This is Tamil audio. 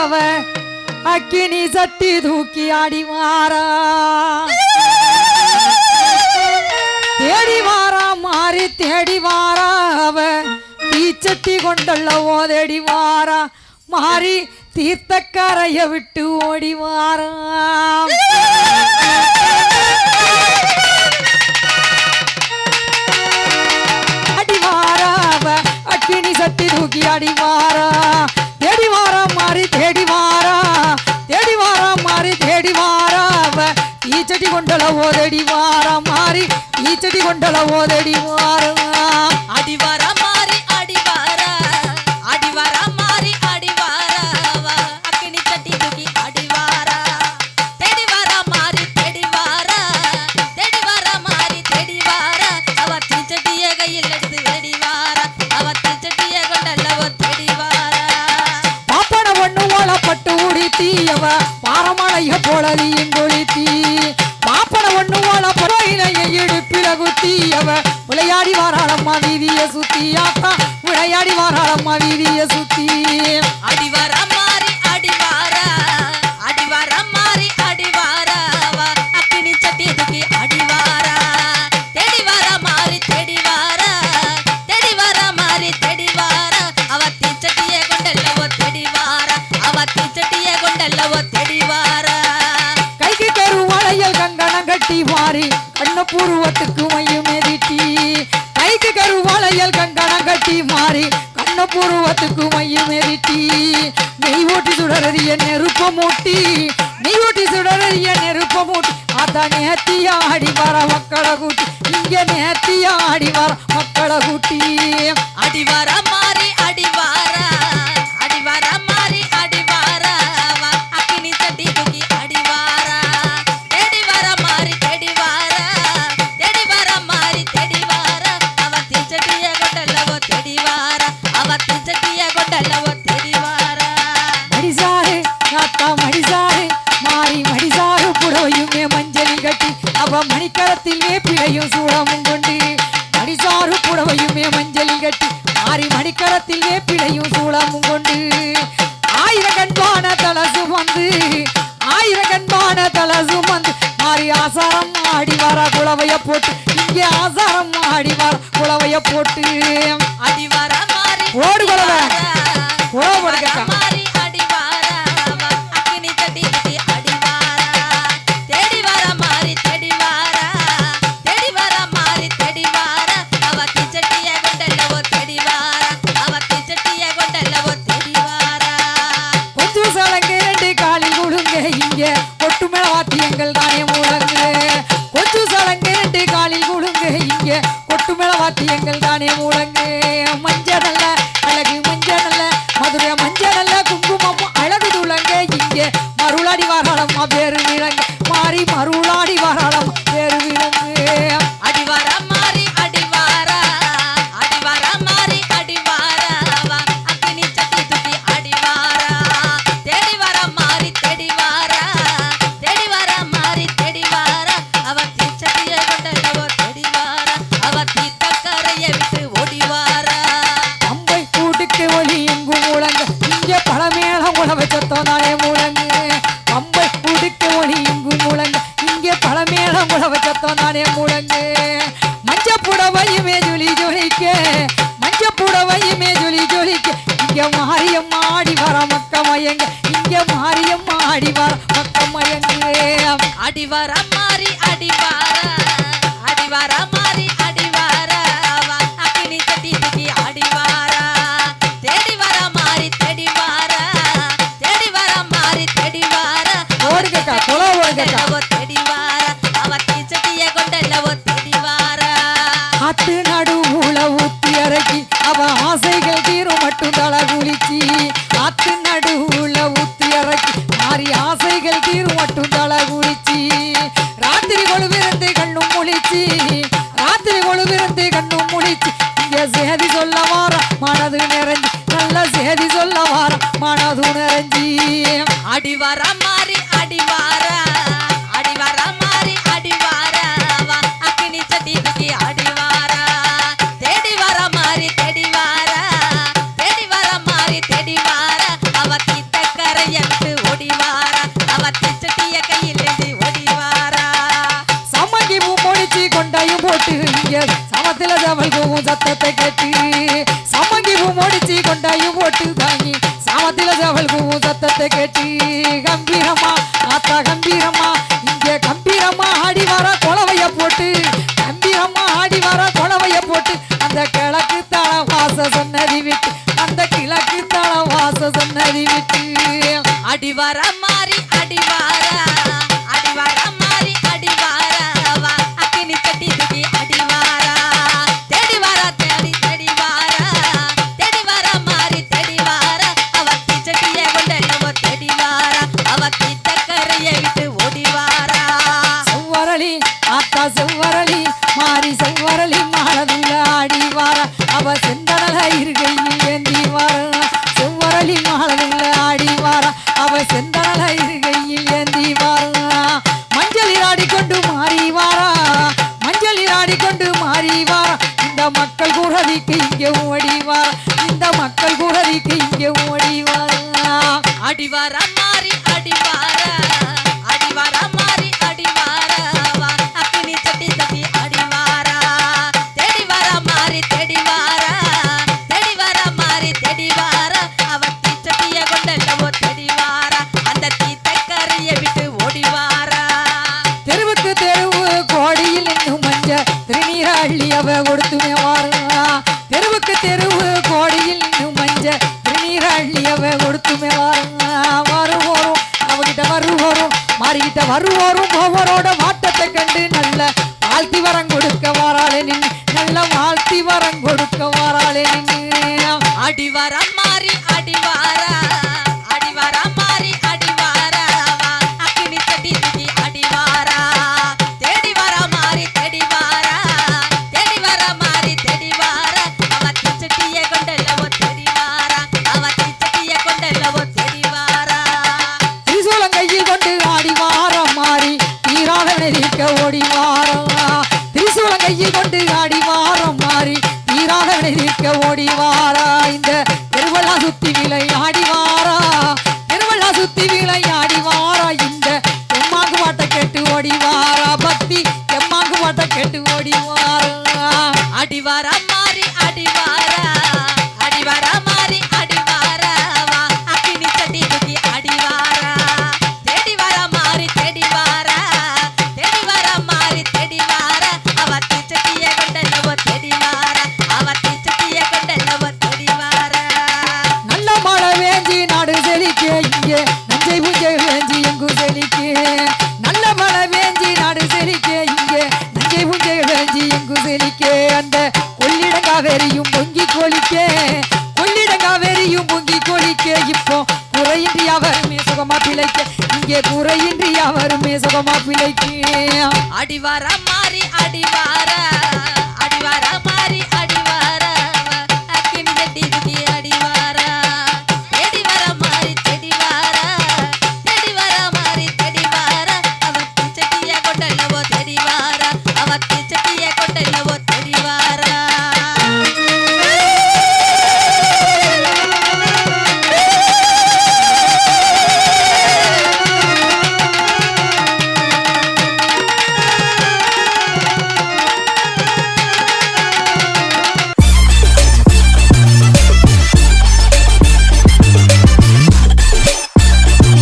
அவ அக்கினி சட்டி தூக்கி ஆடி மாறா தேடி வாரா மாறி தேடி வாரா அவ தீச்சட்டி கொண்டள்ள ஓதடி வாரா. மாறி தீர்த்தக்கரைய விட்டு ஓடி வாரா. அடி வாரா அவ அக்கினி சட்டி தூக்கி அடி மாறி தேடி மாறாம ஈச்சடி கொண்டல ஓதடி மாற மாறி ஈச்சடி கொண்டல ஓதடி மாற அடிவாரமா அவ விளையாடி வாராளம்மா வீதிய சுத்தி ஆத்தா. விளையாடி வாராளம்மா வீதிய சுத்தி. அடிவாரம்மா பூர்வத்துக்கு மையம் எரிட்டி நெய் ஓட்டி சுடறிய நெருப்ப மூட்டி. நெய் ஓட்டி சுடறிய நெருப்ப மூட்டி. அத நேத்தி ஆடி வர மக்களை கூட்டி. இங்க நேத்தி ஆடி வர மக்களை கூட்டி. அடிவார ஆசாரம் ஆடி வாரா குளவைய போட்டு இங்கே ஆசாரம் ஆடி வாரா குளவைய போட்டு அடிவார தானே முழங்க தானே முழங்கு. மஞ்ச புடவையுமே ஜொலி ஜொலிக்க. மஞ்ச புடவையுமே ஜொலி ஜொலிக்க. இங்க மாரியம் ஆடி வர மக்க மயங்க. இங்க மாரியம் ஆடி வர மக்க மயங்கு. அடிவார மாறி அடிவாரா சமத்துல ஜவல்கவும் சத்தத்தை கேட்டு. சமங்கி மூடிச்சு கொண்டாயும் ஓட்டு தாங்கி சமத்துல ஜவல்கவும் சத்தத்தை கேட்டு. தகம்பீரமா அவ செந்தனல இருகையில் ஏந்தி வாரா. செவ்வரளி மாலவில் ஆடி வாரா. அவ செந்தனல இருகையில் ஏந்தி வாரா. மஞ்சளில் ஆடிக்கொண்டு மாறி வாரா. மஞ்சளில் ஆடிக்கொண்டு மாறி வாரா. இந்த மக்கள் குழவிக்கு இங்கே ஓடி வாரா. இந்த மக்கள் குழவிக்கு இங்கே ஓடி வாரா. அடிவாரா மாறி அடிவாரா வருவோரும் மாறிக்கிட்ட வருவோரும் ஒவ்வொரோட மாற்றத்தை கண்டு நல்ல வாழ்த்தி வரம் கொடுக்க வாராளே நின்று நல்ல வாழ்த்தி வரம் கொடுக்க வாராளே நின்று. அடிவரம் மாறி அடிவாரா? குளிக்க ஓடி வாரம்மா திரிசூலம் கையில் கொண்டு ஆடி வாரம் மாறி தீராக நிற்க ஓடி வாரா இந்த திருவள்ளா சுத்தி விலை ஆடி வாரா. திருவள்ளா சுத்தி விலை ஆடி வாரா. இந்த எம்மாங்கு பாட்டை கேட்டு ஓடி வாரா பக்தி எம்மாங்கு பாட்டை கேட்டு ஓடி வாரா அடி வாரம்மா. பிழைக்க. இங்கே குறையின்றி அவருமே சுகமா பிழைக்கு. அடிவார மாறி அடிவார